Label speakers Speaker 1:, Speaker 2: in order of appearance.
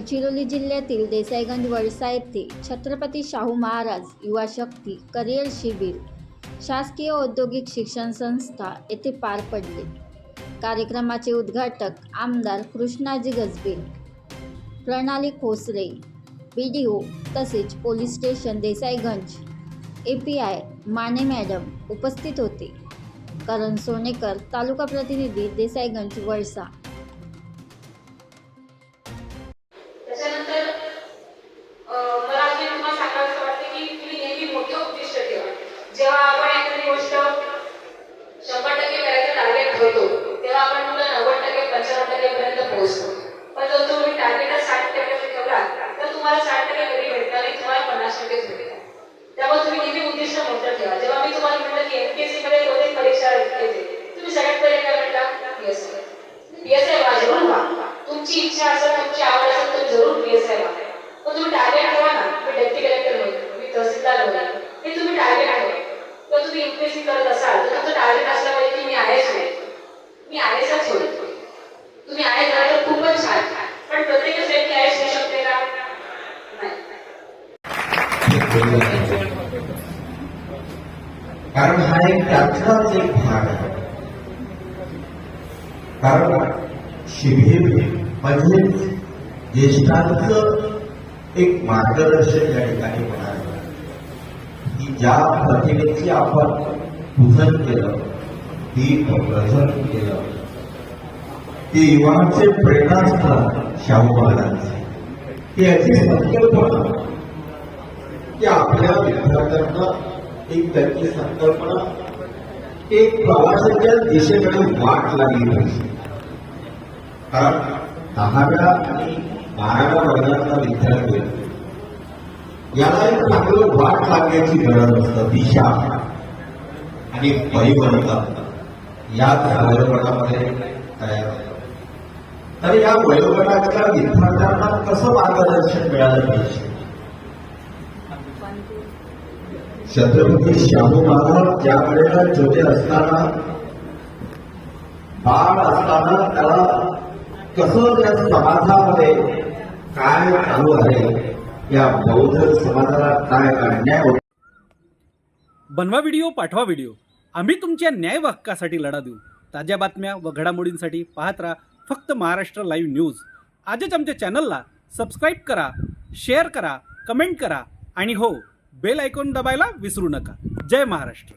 Speaker 1: गडचिरोली जिल्ह्यातील देसाईगंज वळसा येथे छत्रपती शाहू महाराज युवा शक्ती करिअर शिबिर शासकीय औद्योगिक शिक्षण संस्था येथे पार पडले. कार्यक्रमाचे उद्घाटक आमदार कृष्णाजी गजबे प्रणाली खोसरे बी डी ओ तसेच police station Desaiganj A P I Mane madam उपस्थित होते. करण सोनेकर तालुका प्रतिनिधी देसाईगंज वळसा.
Speaker 2: तुमची इच्छा असेल तुमची आवड असेल तर जरूर पीएसआय व्हा. पण तुम्ही टार्गेट ठेवा ना. मी डेप्टी कलेक्टर होईल मी तहसीलदार होईल. हे तुम्ही टार्गेट आहे. किंवा तुम्ही युपीएससी करत असाल तर तुमचं टार्गेट असलं पाहिजे की मी आय एस होईल मी आय एसच होईल. तुम्ही आय एस तर खूपच छान. पण प्रत्येक व्यक्ती आय एस होऊ शकते का? नाही.
Speaker 3: कारण हा एक त्यातलाच एक भाग आहे. कारण शिबिर म्हणजे ज्येष्ठांचं एक मार्गदर्शन या ठिकाणी होणार की ज्या प्रतिमेची आपण पूजन केलं ती प्रजन केलं ते युवांचे प्रेरणास्थान शाहू महाराजांचे. ते याची संकल्पना की आपल्या विद्यार्थ्यांना एक त्याची संकल्पना एक प्रवासाच्या दिशेकडे वाट लागली पाहिजे. कारण दहाव्या आणि बाराव्या वर्गातला विद्यार्थी याला एक चांगलं वाट लागण्याची गरज असतं दिशा. आणि परिवर्तन. याच वयोगटामध्ये तयार होतं तर या वयोगटातल्या विद्यार्थ्यांना कसं मार्गदर्शन मिळालं पाहिजे? छत्रपती शाहू महाराज ज्या वेळेला छोटे असताना बाळ असताना त्याला कसं त्या समाजामध्ये काय चालू आहे? या बौद्ध समाजाला काय अन्याय होतो?
Speaker 4: बनवा व्हिडिओ पाठवा व्हिडिओ. आम्ही तुमच्या न्याय हक्कासाठी लढा देऊ. ताज्या बातम्या व घडामोडींसाठी पाहत राहा फक्त महाराष्ट्र लाईव्ह न्यूज. आजच आमच्या चॅनलला सबस्क्राईब करा शेअर करा कमेंट करा आणि हो बेल आयकॉन दबायला विसरू नका. जय महाराष्ट्र.